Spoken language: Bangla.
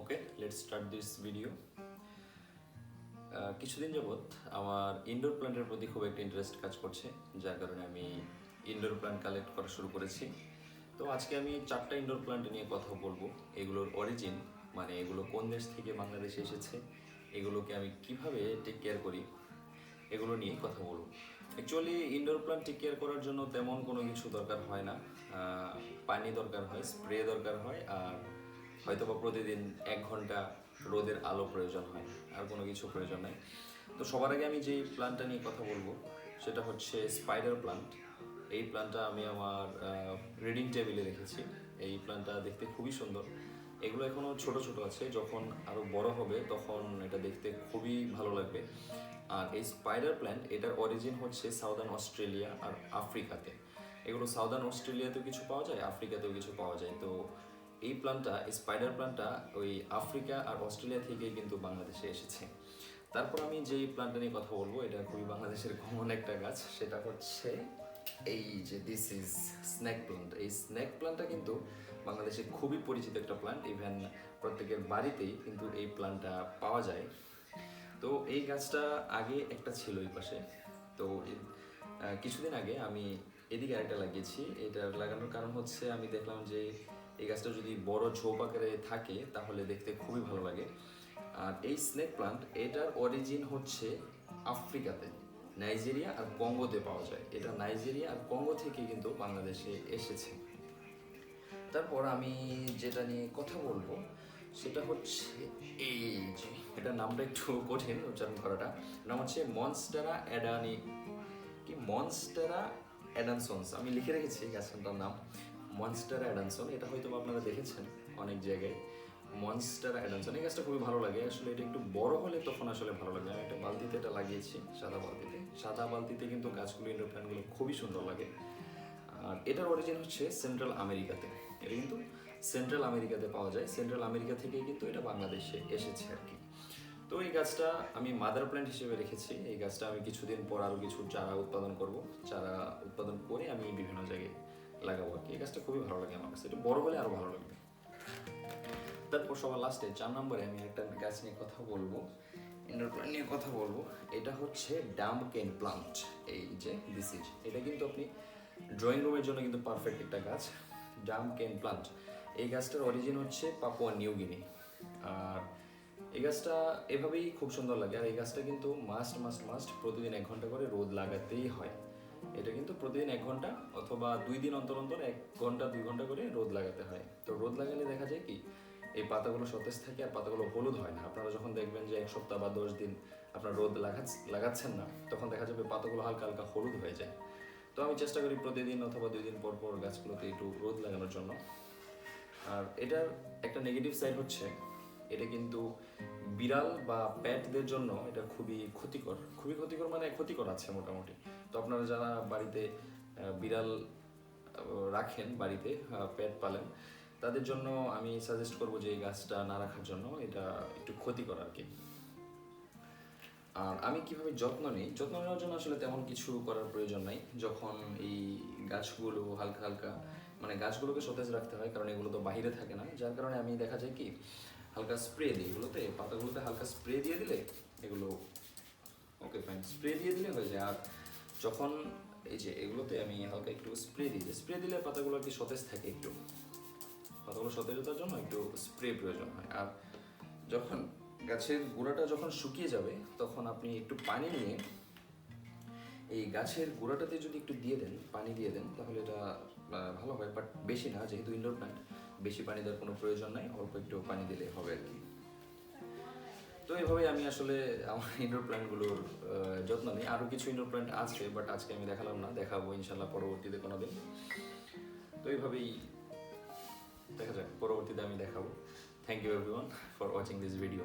Okay let's start this video কিছুদিন যাবৎ আমার ইনডোর প্ল্যান্টের প্রতি খুব একটা ইন্টারেস্ট কাজ করছে, যার কারণে আমি ইনডোর প্ল্যান্ট কালেক্ট করা শুরু করেছি। তো আজকে আমি চারটা ইনডোর প্ল্যান্ট নিয়ে কথা বলব। এগুলোর অরিজিন মানে এগুলো কোন দেশ থেকে বাংলাদেশে এসেছে, এগুলোকে আমি কীভাবে টেক কেয়ার করি, এগুলো নিয়ে কথা বলব। Actually indoor plant take care করার জন্য তেমন কোনো কিছু দরকার হয় না। পানি দরকার হয় স্প্রে দরকার হয়, আর হয়তো বা প্রতিদিন এক ঘণ্টা রোদের আলো প্রয়োজন হয়, আর কোনো কিছু প্রয়োজন নেই। তো সবার আগে আমি যেই প্ল্যান্টটা নিয়ে কথা বলব, সেটা হচ্ছে স্পাইডার প্ল্যান্ট এই প্ল্যান্টটা আমি আমার রিডিং টেবিলে রেখেছি এই প্ল্যান্টটা দেখতে খুবই সুন্দর। এগুলো এখনও ছোট ছোট আছে, যখন আরও বড় হবে তখন এটা দেখতে খুবই ভালো লাগবে। আর এই স্পাইডার প্ল্যান্ট এটার অরিজিন হচ্ছে সাউদার্ন অস্ট্রেলিয়া আর আফ্রিকাতে। এগুলো সাউদার্ন অস্ট্রেলিয়াতেও কিছু পাওয়া যায়, আফ্রিকাতেও কিছু পাওয়া যায়। তো এই প্ল্যান্টটা এই স্পাইডার প্ল্যান্টটা ওই আফ্রিকা আর অস্ট্রেলিয়া থেকেই কিন্তু বাংলাদেশে এসেছে। তারপর আমি যেই প্ল্যান্টটা নিয়ে কথা বলব, এটা খুবই বাংলাদেশের কমন একটা গাছ, সেটা হচ্ছে এই যে দিস ইজ স্ন্যাক প্ল্যান্ট এই স্ন্যাক প্ল্যান্টটা কিন্তু বাংলাদেশে খুবই পরিচিত একটা প্ল্যান্ট ইভেন প্রত্যেকের বাড়িতেই কিন্তু এই প্ল্যান্টটা পাওয়া যায়। তো এই গাছটা আগে একটা ছিল এই পাশে। তো কিছুদিন আগে আমি এদিকে আরেকটা লাগিয়েছি। এটা লাগানোর কারণ হচ্ছে আমি দেখলাম যে এই গাছটা যদি বড় ঝোপ আকারে থাকে, তাহলে দেখতে খুবই ভালো লাগে। আর এই স্নেক প্লান্ট এটার অরিজিন হচ্ছে আফ্রিকাতে। নাইজেরিয়া আর কঙ্গোতে পাওয়া যায়। এটা নাইজেরিয়া আর কঙ্গো থেকে কিন্তু বাংলাদেশে এসেছে। তারপর আমি যেটা নিয়ে কথা বলব, সেটা হচ্ছে এই যে, এটার নামটা একটু কঠিন উচ্চারণ করাটা। নাম হচ্ছে মনস্টারা অ্যাডানি কি? মনস্টারা অ্যাডানসন্স আমি লিখে রেখেছি গাছটার নাম। মনস্টারা অ্যাডানসন এটা হয়তো আপনারা দেখেছেন অনেক জায়গায়। মনস্টার অ্যাডানসন এই গাছটা খুবই ভালো লাগে। আসলে এটা একটু বড় হলে তখন আসলে ভালো লাগে। আমি একটা বালতিতে এটা লাগিয়েছি, সাদা বালতিতে। সাদা বালতিতে কিন্তু গাছগুলো ইন্ডোর প্ল্যান্টগুলো খুবই সুন্দর লাগে। আর এটার অরিজিন হচ্ছে সেন্ট্রাল আমেরিকাতে এটা কিন্তু সেন্ট্রাল আমেরিকাতে পাওয়া যায়। সেন্ট্রাল আমেরিকা থেকে কিন্তু এটা বাংলাদেশে এসেছে আর কি। তো এই গাছটা আমি মাদার প্ল্যান্ট হিসেবে রেখেছি। এই গাছটা আমি কিছুদিন পর আরও কিছু চারা উৎপাদন করব। চারা উৎপাদন করে আমি বিভিন্ন লাগাবো আর কি। এই গাছটা খুবই ভালো লাগে আমার কাছে। এটা বড় হলে আরও ভালো লাগবে। তারপর সবার লাস্টে চার নম্বরে আমি একটা গাছ নিয়ে কথা বলব। ইনডোর নিয়ে কথা বলব। এটা হচ্ছে ডাম কেন প্লান্ট এই যে দিস ইজ এটা কিন্তু আপনি ড্রয়িং রুমের জন্য কিন্তু পারফেক্ট একটা গাছ ডাম কেন প্লান্ট এই গাছটার অরিজিন হচ্ছে পাপুয়া নিউ গিনি আর এই গাছটা এভাবেই খুব সুন্দর লাগে। আর এই গাছটা কিন্তু মাস্ট মাস্ট মাস্ট প্রতিদিন এক ঘণ্টা করে রোদ লাগাতেই হয়। এটা কিন্তু প্রতিদিন এক ঘণ্টা অথবা দুই দিন অন্তর অন্তর এক ঘণ্টা, দুই ঘণ্টা করে রোদ লাগাতে হয়। তো রোদ লাগালে দেখা যায় কি, এই পাতাগুলো সতেজ থাকে আর পাতাগুলো হলুদ হয় না। আপনারা যখন দেখবেন যে এক সপ্তাহ বা দশ দিন আপনার রোদ লাগাচ্ছ লাগাচ্ছেন না, তখন দেখা যাবে পাতাগুলো হালকা হালকা হলুদ হয়ে যায়। তো আমি চেষ্টা করি প্রতিদিন অথবা দুই দিন পর পর গাছগুলোতে একটু রোদ লাগানোর জন্য। আর এটার একটা নেগেটিভ সাইড হচ্ছে এটা কিন্তু বিড়াল বা প্যাটদের জন্য এটা খুবই ক্ষতিকর। খুবই ক্ষতিকর মানে ক্ষতিকর আছে মোটামুটি। তো আপনারা যারা বাড়িতে বিড়াল রাখেন বাড়িতে প্যাট পালেন, তাদের জন্য আমি সাজেস্ট করব যে এই গাছটা না রাখার জন্য এটা একটু ক্ষতিকর আর কি। আর আমি কীভাবে যত্ন নিই? যত্ন নেওয়ার জন্য আসলে তেমন কিছু করার প্রয়োজন নাই। যখন এই গাছগুলো হালকা হালকা মানে গাছগুলোকে সতেজ রাখতে হয়, কারণ এগুলো তো বাইরে থাকে না, যার কারণে আমি দেখা যায় কি হালকা স্প্রে দিই, এগুলোতে পাতাগুলোতে হালকা স্প্রে দিয়ে দিলে এগুলো ওকে ফাইন স্প্রে দিয়ে দিলে হয়ে যায়। আর যখন এই যে এগুলোতে আমি হালকা একটু স্প্রে দিই স্প্রে দিলে পাতাগুলো আর কি সতেজ থাকে একটু। পাতাগুলো সতেজতার জন্য একটু স্প্রে প্রয়োজন হয়। আর যখন গাছের গোড়াটা যখন শুকিয়ে যাবে, তখন আপনি একটু পানি নিয়ে এই গাছের গোড়াটাতে যদি একটু দিয়ে দেন, পানি দিয়ে দেন, তাহলে এটা ভালো হয় বাট বেশি না, যেহেতু ইনডোর প্ল্যান্ট বেশি পানি দেওয়ার কোনো প্রয়োজন নাই অল্প একটু পানি দিলে হবে আর কি। তো এইভাবেই আমি আসলে আমার ইনডোর প্ল্যান্টগুলোর যত্ন নিই। আরও কিছু ইনডোর প্ল্যান্ট আছে বাট আজকে আমি দেখালাম না। দেখাবো ইনশাল্লাহ পরবর্তীতে কোনো দিন তো এইভাবেই দেখা যাক পরবর্তীতে আমি দেখাবো। Thank you everyone for watching this video